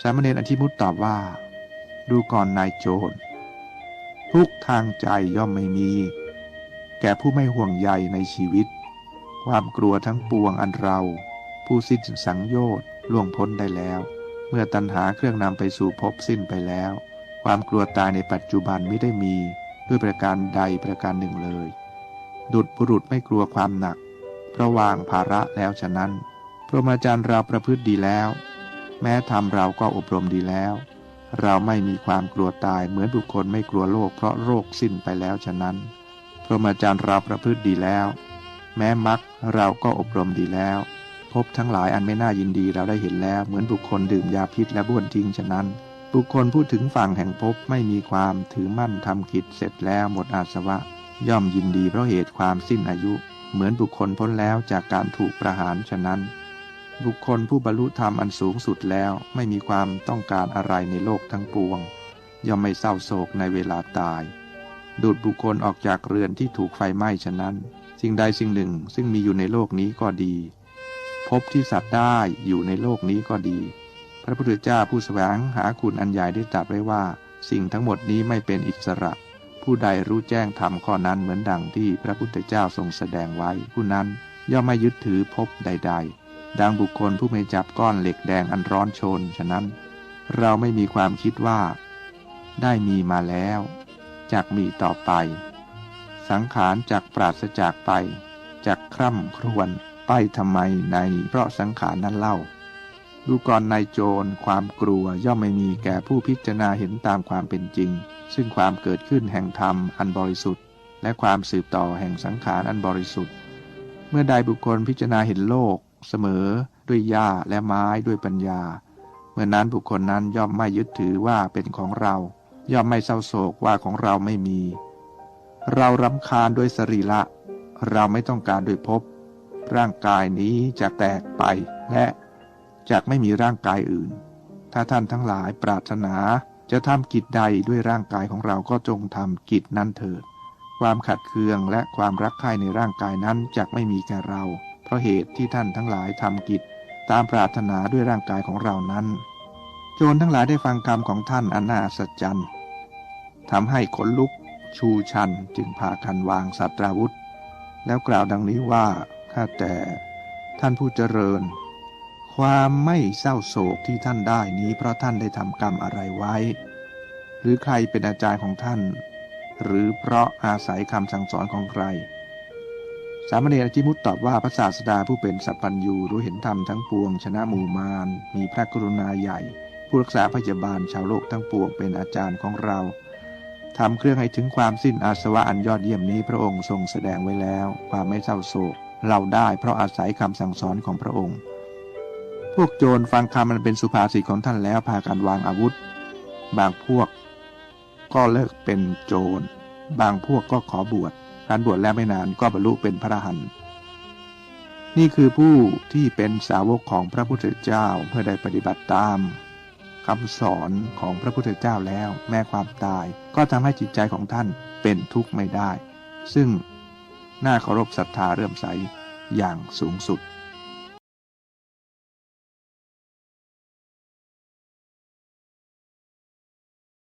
สามเณรอธิมุตตอบว่า ดูก่อนนายโจรทุกทางใจย่อมไม่มี แก่ผู้ไม่ห่วงใยในชีวิต ความกลัวทั้งปวงอันเรา ผู้สิ้นสังโยชน์ล่วงพ้นได้แล้ว เมื่อตัณหาเครื่องนำไปสู่ภพสิ้นไปแล้ว ความกลัวตายในปัจจุบันไม่ได้มีด้วยประการใดประการหนึ่งเลย ดุจบุรุษไม่กลัวความหนัก เพราะวางภาระแล้วฉะนั้นพระมาจารย์เราประพฤติดีแล้ว แม้ทำเราก็อบรมดีแล้ว เราไม่มีความกลัวตายเหมือนบุคคลไม่กลัวโรคเพราะโรคสิ้นไปแล้วฉะนั้น พระมาจารย์เราประพฤติดีแล้ว แม้มักเราก็อบรมดีแล้ว พบทั้งหลายอันไม่น่ายินดีเราได้เห็นแล้ว เหมือนบุคคลดื่มยาพิษและบ้วนทิ้งฉะนั้น บุคคลพูดถึงฝั่งแห่งพบไม่มีความถือมั่นทำกิจเสร็จแล้วหมดอาสวะ ย่อมยินดีเพราะเหตุความสิ้นอายุ เหมือนบุคคลพ้นแล้วจากการถูกประหารฉะนั้น บุคคลผู้บรรลุธรรมอันสูงสุดแล้วไม่มีความต้องการอะไรในโลกทั้งปวง ย่อมไม่เศร้าโศกในเวลาตาย ดูดบุคคลออกจากเรือนที่ถูกไฟไหม้ฉะนั้น สิ่งใดสิ่งหนึ่งซึ่งมีอยู่ในโลกนี้ก็ดี พบที่สัตว์ได้อยู่ในโลกนี้ก็ดี พระพุทธเจ้าผู้แสวงหาคุณอันใหญ่ได้ตรัสไว้ว่า สิ่งทั้งหมดนี้ไม่เป็นอิสระ ผู้ใดรู้แจ้งธรรมข้อนั้นเหมือนดังที่พระพุทธเจ้าทรงแสดงไว้ผู้นั้นย่อมไม่ยึดถือพบใด ๆ ดังบุคคลผู้ไม่จับก้อนเหล็กแดงอันร้อนชน ฉะนั้น เราไม่มีความคิดว่า ได้มีมาแล้วจากมีต่อไป สังขารจากปราศจากไปจากคร่ำครวญไปทำไมในเพราะสังขารนั้นเล่าดูก่อนนายโจรความกลัวย่อมไม่มีแก่ผู้พิจารณาเห็นตามความเป็นจริง ซึ่งความเกิดขึ้นแห่งธรรมอันบริสุทธิ์ และความสืบต่อแห่งสังขารอันบริสุทธิ์ เมื่อใดบุคคลพิจารณาเห็นโลก เสมอด้วยหญ้าและไม้ด้วยปัญญา เมื่อนั้นบุคคลนั้นย่อมไม่ยึดถือว่าเป็นของเรา ย่อมไม่เศร้าโศกว่าของเราไม่มี เรารำคาญด้วยสรีระเราไม่ต้องการด้วยภพร่างกายนี้จะแตกไปและจากไม่มีร่างกายอื่น ถ้าท่านทั้งหลายปรารถนาจะทำกิจใดด้วยร่างกายของเราก็จงทำกิจนั้นเถิด ความขัดเคืองและความรักใคร่ในร่างกายนั้นจะไม่มีแก่เรา ราะเหตุที่ท่านทั้งหลายทำกิจตามปรารถนาด้วยร่างกายของเรานั้น โจรทั้งหลายได้ฟังคำของท่านอันนาสัจจันทำให้ขนลุกชูชันจึงพากันวางสัตราวุธ แล้วกล่าวดังนี้ว่าข้าแต่ท่านผู้เจริญ ความไม่เศร้าโศกที่ท่านได้นี้เพราะท่านได้ทำกรรมอะไรไว้ หรือใครเป็นอาจารย์ของท่าน หรือเพราะอาศัยคำสั่งสอนของใคร สามเณรอจิมุตตอบว่าพระศาสดาผู้เป็นสัพพัญญูรู้เห็นธรรมทั้งปวง ชนะหมู่มารมีพระกรุณาใหญ่ ผู้รักษาพยาบาลชาวโลกทั้งปวงเป็นอาจารย์ของเราทำเครื่องให้ถึงความสิ้นอาสวะอันยอดเยี่ยมนี้พระองค์ทรงแสดงไว้แล้ว ความไม่เศร้าโศก เราได้เพราะอาศัยคำสั่งสอนของพระองค์ พวกโจรฟังคำมันเป็นสุภาษิตของท่านแล้วพากันวางอาวุธ บางพวก ก็เลิกเป็นโจร บางพวกก็ขอบวช การบวชแล้วไม่นานก็บรรลุเป็นพระอรหันต์นี่คือผู้ที่เป็นสาวกของพระพุทธเจ้าเพื่อได้ปฏิบัติตามคำสอนของพระพุทธเจ้าแล้วแม้ความตาย ก็ทำให้จิตใจของท่านเป็นทุกข์ไม่ได้ ซึ่งน่าเคารพศรัทธาเรื่อมใสอย่างสูงสุด